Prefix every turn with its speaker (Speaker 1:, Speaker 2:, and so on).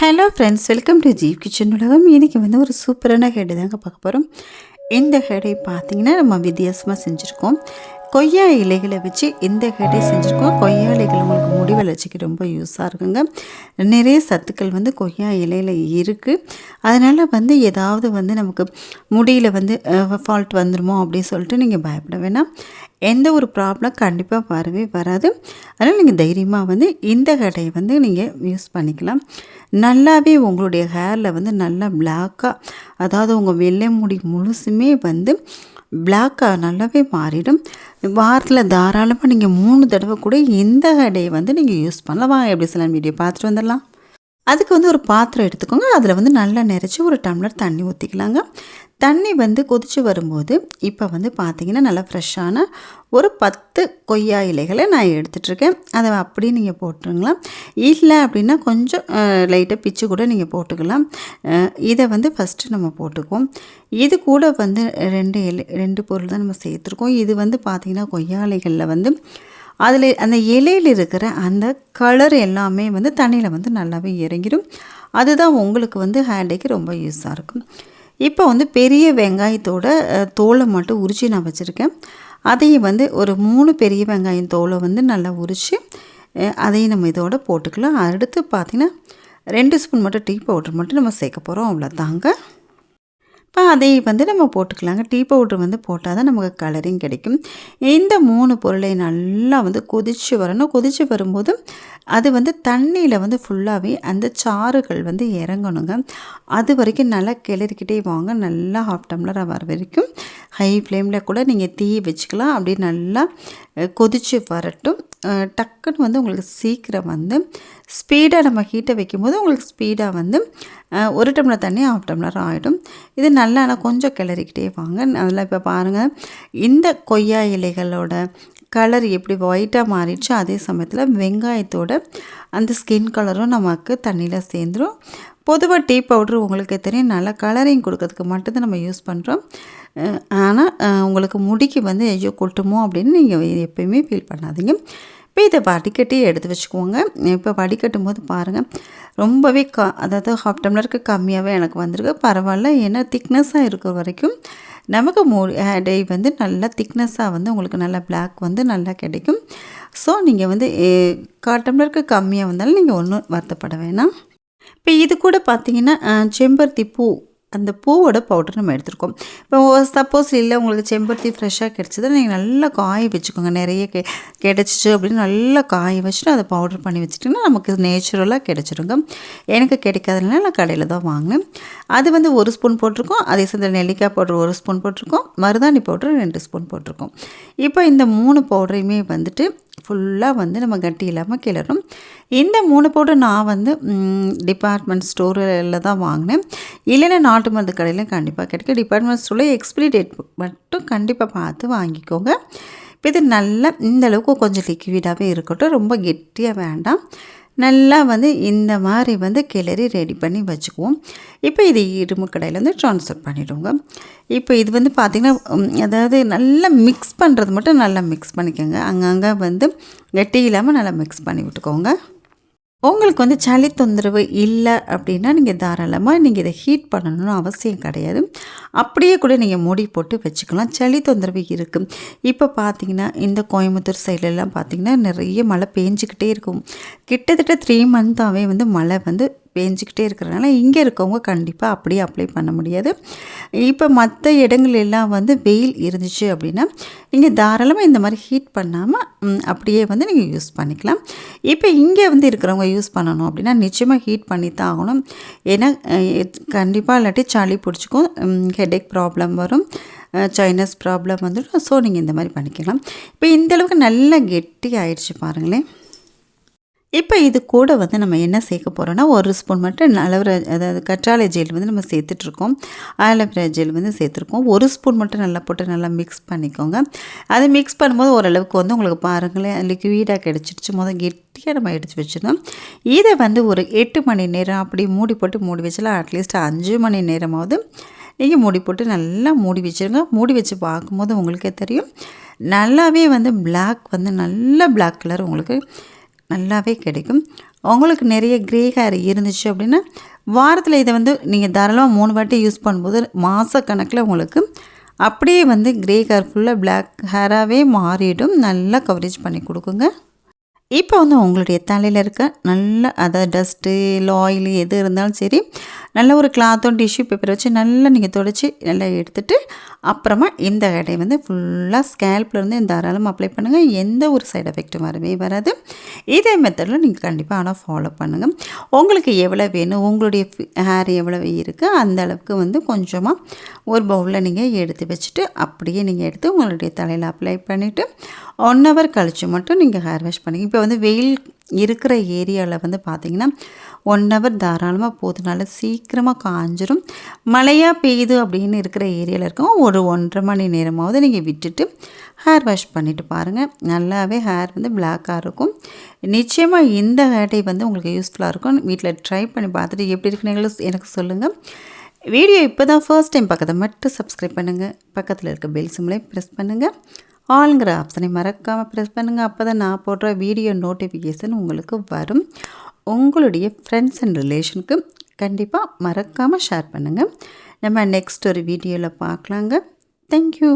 Speaker 1: Hello friends welcome to Jeev kitchen உலகம். இன்றைக்கி வந்து ஒரு சூப்பரான ஹெட் தாங்க பார்க்க போகிறோம் இந்த ஹெடை பார்த்திங்கன்னா நம்ம வித்தியாசமாக செஞ்சுருக்கோம். கொய்யா இலைகளை வச்சு இந்த ஹெடை செஞ்சுருக்கோம். கொய்யா இலைகள் உங்களுக்கு வளர்ச்சிக்கு ரொம்ப யூஸாக இருக்குங்க. நிறைய சத்துக்கள் வந்து கொய்யா இலையில் இருக்குது அதனால் வந்து ஏதாவது வந்து நமக்கு முடியில் வந்து ஃபால்ட் வந்துடுமோ அப்படின்னு சொல்லிட்டு நீங்கள் பயப்பட வேணாம். எந்த ஒரு ப்ராப்ளம் கண்டிப்பாக வரவே வராது. அதனால் நீங்கள் தைரியமாக வந்து இந்த கடையை வந்து நீங்கள் யூஸ் பண்ணிக்கலாம். நல்லாவே உங்களுடைய ஹேரில் வந்து நல்லா பிளாக்காக அதாவது உங்கள் வெள்ளை முடி முழுசுமே வந்து பிளாக்காக நல்லாவே மாறிடும். வாரத்தில் தாராளமாக நீங்கள் மூணு தடவை கூட இந்த ஹெடையை வந்து நீங்கள் யூஸ் பண்ணலாம். வாங்க எப்படி சில வீடியோ பார்த்துட்டு வந்துடலாம். அதுக்கு வந்து ஒரு பாத்திரம் எடுத்துக்கோங்க. அதில் வந்து நல்லா நிறைச்சி ஒரு டம்ளர் தண்ணி ஊற்றிக்கலாங்க தண்ணி வந்து கொதித்து வரும்போது இப்போ வந்து பார்த்திங்கன்னா நல்லா ஃப்ரெஷ்ஷான ஒரு பத்து கொய்யா இலைகளை நான் எடுத்துகிட்ருக்கேன் அதை அப்படியே நீங்கள் போட்டுருங்களா இல்லை அப்படின்னா கொஞ்சம் லைட்டாக பிச்சு கூட நீங்கள் போட்டுக்கலாம். இதை வந்து ஃபஸ்ட்டு நம்ம போட்டுக்குவோம். இது கூட வந்து ரெண்டு இலை ரெண்டு பொருள் தான் நம்ம சேர்த்துருக்கோம். இது வந்து பார்த்திங்கன்னா கொய்யா இலைகளில் வந்து அதில் அந்த இலையில் இருக்கிற அந்த கலர் எல்லாமே வந்து தண்ணியில் வந்து நல்லாவே இறங்கிடும் அதுதான் உங்களுக்கு வந்து ஹேண்டேக்கு ரொம்ப யூஸாக இருக்கும். இப்போ வந்து பெரிய வெங்காயத்தோட தோலை மட்டும் உரித்து நான் வச்சுருக்கேன். அதையும் வந்து ஒரு மூணு பெரிய வெங்காயம் தோலை வந்து நல்லா உரித்து அதையும் நம்ம இதோட போட்டுக்கலாம். அடுத்து பார்த்திங்கன்னா ரெண்டு ஸ்பூன் மட்டும் டீ பவுடர் மட்டும் நம்ம சேர்க்க போகிறோம் அவ்வளோ தாங்க இப்போ அதை வந்து நம்ம போட்டுக்கலாங்க. டீ பவுட்ரு வந்து போட்டால் தான் நமக்கு கலரிங் கிடைக்கும். இந்த மூணு பொருளை நல்லா வந்து கொதித்து வரணும். கொதித்து வரும்போது அது வந்து தண்ணியில் வந்து ஃபுல்லாகவே அந்த சாறுகள் வந்து இறங்கணுங்க. அது வரைக்கும் நல்லா கிளறிக்கிட்டே வாங்க. நல்லா ஹாஃப் டம்ளராக வர வரைக்கும் ஹை ஃப்ளேமில் கூட நீங்கள் தீ வச்சுக்கலாம். அப்படியே நல்லா கொதித்து வரட்டும். டக்குன்னு வந்து உங்களுக்கு சீக்கிரம் வந்து ஸ்பீடாக நம்ம ஹீட்டை வைக்கும்போது உங்களுக்கு ஸ்பீடாக வந்து ஒரு டம்ளர் தண்ணி ஆஃப் டம்ளர் ஆகிடும் இது நல்லா ஆனால் கொஞ்சம் கிளறிக்கிட்டே வாங்க. அதில் இப்போ பாருங்கள் இந்த கொய்யா இலைகளோட கலர் எப்படி ஒயிட்டாக மாறிடுச்சு அதே சமயத்தில் வெங்காயத்தோட அந்த ஸ்கின் கலரும் நமக்கு தண்ணியில் சேர்ந்துடும் பொதுவாக டீ பவுட்ரு உங்களுக்கு தெரியும். நல்லா கலரிங் கொடுக்கறதுக்கு மட்டும்தான் நம்ம யூஸ் பண்ணுறோம் ஆனால் உங்களுக்கு முடிக்கு வந்து ஐயோ கொட்டுமோ? அப்படின்னு நீங்கள் எப்பயுமே ஃபீல் பண்ணாதீங்க. இப்போ இதை வடிகட்டி எடுத்து வச்சுக்கோங்க. இப்போ வடிகட்டும் போது பாருங்கள் ரொம்பவே க அதாவது ஹாஃப் டம்ளருக்கு கம்மியாகவே எனக்கு வந்திருக்கு. பரவாயில்ல ஏன்னா திக்னஸாக இருக்கிற வரைக்கும் நமக்கு மோ டே வந்து நல்லா திக்னஸாக வந்து உங்களுக்கு நல்லா பிளாக் வந்து நல்லா கிடைக்கும். ஸோ நீங்கள் வந்து கா டம்ளருக்கு கம்மியாக வந்தாலும் நீங்கள் ஒன்றும் வருத்தப்பட வேணாம். இப்போ இது கூட பார்த்தீங்கன்னா செம்பருத்தி பூ அந்த பூவோட பவுடர் நம்ம எடுத்துருக்கோம். இப்போ சப்போஸ் இல்லை உங்களுக்கு செம்பருத்தி ஃப்ரெஷ்ஷாக கிடச்சதை நீங்கள் நல்லா காய வச்சுக்கோங்க. நிறைய கெ கிடச்சிச்சு அப்படின்னு நல்லா காய வச்சுட்டு அதை பவுடர் பண்ணி வச்சுட்டிங்கன்னா நமக்கு நேச்சுரலாக கிடச்சிருங்க. எனக்கு கிடைக்காதனால நான் கடையில் தான் வாங்கினேன். அது வந்து ஒரு ஸ்பூன் போட்டிருக்கோம். அதே சேர்ந்து நெல்லிக்காய் பவுடர் ஒரு ஸ்பூன் போட்டிருக்கோம். மருதாணி பவுடர் ரெண்டு ஸ்பூன் போட்டிருக்கோம். இப்போ இந்த மூணு பவுடரையுமே வந்துட்டு ஃபுல்லாக வந்து நம்ம கட்டி இல்லாமல் கிளறும் இந்த மூணு பவுடர் நான் வந்து டிபார்ட்மெண்ட் ஸ்டோரில் தான் வாங்கினேன். இல்லைன்னா நாட்டு மருந்து கடையிலும் கண்டிப்பாக கிடைக்கும். டிபார்ட்மெண்ட் ஸ்டோரில் எக்ஸ்பிரி டேட் மட்டும் கண்டிப்பாக பார்த்து வாங்கிக்கோங்க. இப்போ இது நல்லா இந்த அளவுக்கு கொஞ்சம் லிக்விடாகவே இருக்கட்டும். ரொம்ப கெட்டியாக வேண்டாம். நல்லா வந்து இந்த மாதிரி வந்து கிளறி ரெடி பண்ணி வச்சுக்குவோம். இப்போ இது இரும்பு கடையில் வந்து ட்ரான்ஸ்ஃபர் பண்ணிவிடுவோங்க இப்போ இது வந்து பார்த்திங்கன்னா அதாவது நல்லா மிக்ஸ் பண்ணுறது மட்டும் நல்லா மிக்ஸ் பண்ணிக்கோங்க. அங்கங்கே வந்து கெட்டி இல்லாமல் நல்லா மிக்ஸ் பண்ணி விட்டுக்கோங்க. உங்களுக்கு வந்து சளி தொந்தரவு இல்லை அப்படின்னா நீங்கள் தாராளமாக நீங்கள் இதை ஹீட் பண்ணணும்னு அவசியம் கிடையாது. அப்படியே கூட நீங்கள் மூடி போட்டு வச்சுக்கலாம். சளி தொந்தரவு இருக்குது இப்போ பார்த்தீங்கன்னா இந்த கோயம்புத்தூர் சைட்லலாம் பார்த்திங்கன்னா நிறைய மழை பேஞ்சிக்கிட்டே இருக்கும். கிட்டத்தட்ட த்ரீ மந்த்தாகவே வந்து மழை வந்து பேஞ்சிக்கிட்டே இருக்கிறனால இங்கே இருக்கவங்க கண்டிப்பாக அப்படியே அப்ளை பண்ண முடியாது. இப்போ மற்ற இடங்கள் எல்லாம் வந்து வெயில் இருந்துச்சு அப்படின்னா நீங்கள் தாராளமாக இந்த மாதிரி ஹீட் பண்ணாமல் அப்படியே வந்து நீங்கள் யூஸ் பண்ணிக்கலாம். இப்போ இங்கே வந்து இருக்கிறவங்க யூஸ் பண்ணணும் அப்படின்னா நிச்சயமாக ஹீட் பண்ணி தான் ஆகணும். ஏன்னா கண்டிப்பாக இல்லாட்டி சளி பிடிச்சிக்கும் ஹெடேக் ப்ராப்ளம் வரும் சைனஸ் ப்ராப்ளம் வந்துடும். ஸோ நீங்கள் இந்த மாதிரி பண்ணிக்கலாம். இப்போ இந்தளவுக்கு நல்லா கெட்டி ஆயிடுச்சு பாருங்களேன். இப்போ இது கூட வந்து நம்ம என்ன சேர்க்க போகிறோன்னா ஒரு ஸ்பூன் மட்டும் அலவரா அதாவது கற்றாழை ஜெல் வந்து நம்ம சேர்த்துட்ருக்கோம். ஆலோவேரா ஜெல் வந்து சேர்த்துருக்கோம். ஒரு ஸ்பூன் மட்டும் நல்லா போட்டு நல்லா மிக்ஸ் பண்ணிக்கோங்க. அது மிக்ஸ் பண்ணும்போது ஓரளவுக்கு வந்து உங்களுக்கு பாருங்களேன் லிக்விடாக கிடச்சிருச்சு. முதல் கெட்டியாக நம்ம எடுத்து வச்சிடணும். இதை வந்து ஒரு எட்டு மணி நேரம் அப்படி மூடி போட்டு மூடி வச்சலாம் அட்லீஸ்ட் அஞ்சு மணி நேரமாவது நீங்கள் மூடி போட்டு நல்லா மூடி வச்சுருங்க. மூடி வச்சு பார்க்கும்போது உங்களுக்கே தெரியும். நல்லாவே வந்து பிளாக் வந்து நல்ல பிளாக் கலர் உங்களுக்கு நல்லாவே கிடைக்கும். உங்களுக்கு நிறைய க்ரே ஹேர் இருந்துச்சு அப்படின்னா வாரத்தில் இதை வந்து நீங்கள் தாராளமாக மூணு வாட்டி யூஸ் பண்ணும்போது மாதக்கணக்கில் உங்களுக்கு அப்படியே வந்து க்ரே ஹேர் ஃபுல்லாக பிளாக் ஹேராகவே மாறிடும். நல்லா கவரேஜ் பண்ணி கொடுக்குங்க. இப்போ வந்து உங்களுடைய தலையில் இருக்க நல்ல அதாவது டஸ்ட்டு இல்லை ஆயில் எது இருந்தாலும் சரி நல்ல ஒரு கிளாத்தும் டிஷ்யூ பேப்பர் வச்சு நல்லா நீங்கள் தொடச்சி நல்லா எடுத்துட்டு அப்புறமா இந்த எடை வந்து ஃபுல்லாக ஸ்கேல்ப்லேருந்து தாராளமாக அப்ளை பண்ணுங்கள் எந்த ஒரு சைடு எஃபெக்ட்டும் வரவே வராது. இதே மெத்தடில் நீங்கள் கண்டிப்பாக ஆனால் ஃபாலோ பண்ணுங்கள் உங்களுக்கு எவ்வளோ வேணும் உங்களுடைய ஹேர் எவ்வளோ இருக்குது அந்த அளவுக்கு வந்து கொஞ்சமாக ஒரு பவுலில் நீங்கள் எடுத்து வச்சுட்டு அப்படியே நீங்கள் எடுத்து உங்களுடைய தலையில் அப்ளை பண்ணிவிட்டு ஒன் ஹவர் கழித்து மட்டும் நீங்கள் ஹேர் வாஷ் பண்ணுங்க. இப்போ வந்து வெயில் இருக்கிற ஏரியாவில் வந்து பார்த்திங்கன்னா ஒன் ஹவர் தாராளமாக போதுனால சீக்கிரமாக காஞ்சிரும். மழையாக பெய்யுது அப்படின்னு இருக்கிற ஏரியாவில் இருக்கும் ஒரு ஒன்றரை மணி நேரமாவது நீங்கள் விட்டுட்டு ஹேர் வாஷ் பண்ணிவிட்டு பாருங்கள் நல்லாவே ஹேர் வந்து பிளாக்காக இருக்கும். நிச்சயமாக இந்த ஹேர் டை வந்து உங்களுக்கு யூஸ்ஃபுல்லாக இருக்கும். வீட்டில் ட்ரை பண்ணி பார்த்துட்டு எப்படி இருக்குன்னு எனக்கு சொல்லுங்கள் வீடியோ இப்போ தான் ஃபர்ஸ்ட் டைம் பக்கத்தை மட்டும் சப்ஸ்கிரைப் பண்ணுங்கள் பக்கத்தில் இருக்க பெல் சிம்லையும் ப்ரெஸ் பண்ணுங்கள் ஆளுங்கிற ஆப்ஷனை மறக்காமல் ப்ரெஸ் பண்ணுங்கள் அப்போ தான் நான் போடுற வீடியோ நோட்டிஃபிகேஷன் உங்களுக்கு வரும். உங்களுடைய ஃப்ரெண்ட்ஸ் அண்ட் ரிலேஷனுக்கு கண்டிப்பாக மறக்காமல் ஷேர் பண்ணுங்கள் நம்ம நெக்ஸ்ட் ஒரு வீடியோவில் பார்க்கலாங்க. தேங்க்யூ